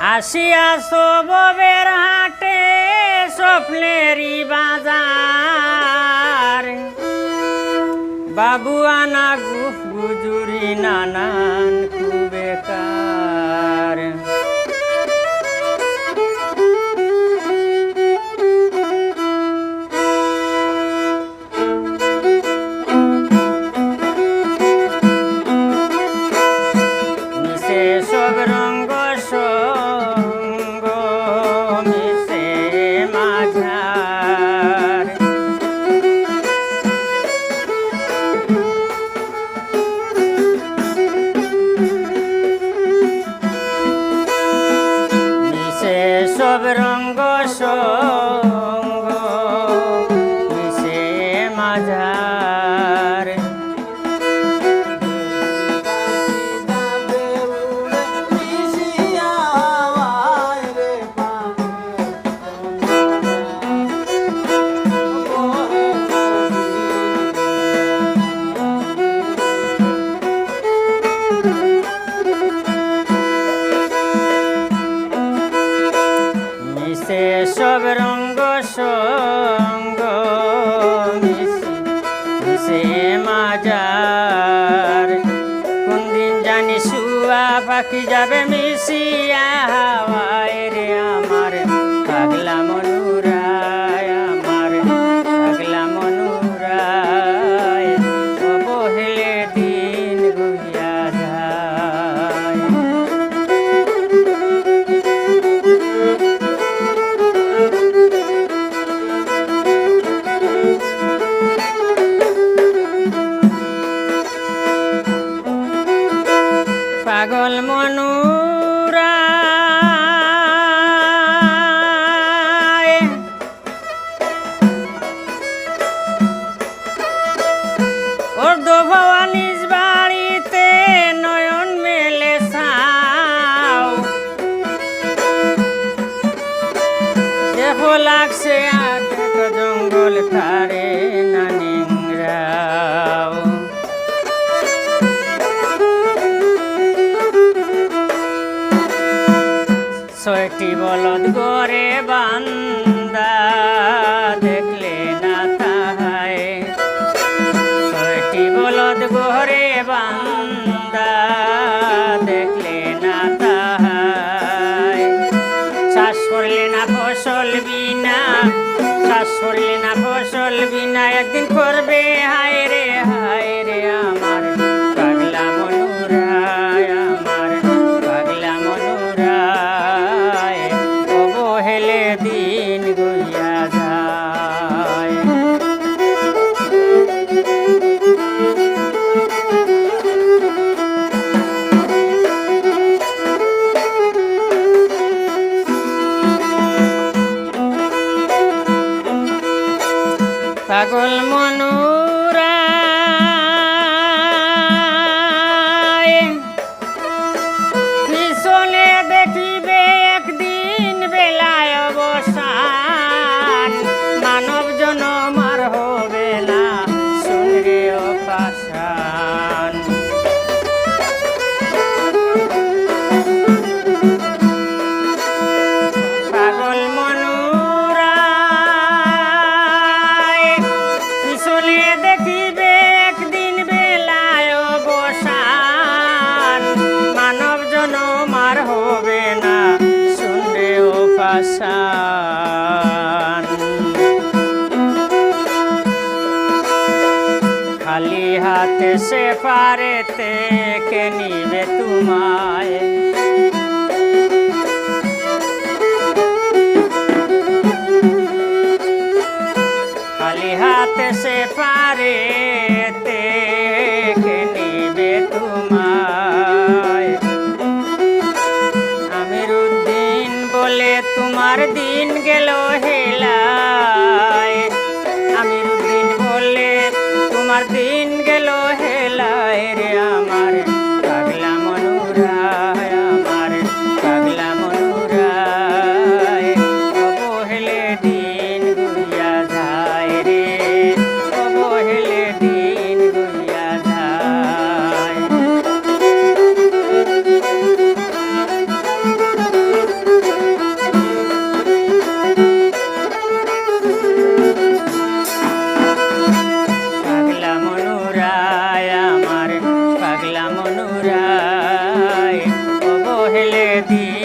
আসিয়া সবের হাটে স্বপ্নেরই বাজার। বাবু আনা গুফ গুজুরি নানান কুবেকার। সব বাকি যাবে খারে নানিংরাও ছয়টি বলদ গরে বান্ধ না একদিন করবে হায় রে হায়। মনোরা খালি হাতে সে পারে তে নিবে তোমার? ফেলে দিয়ে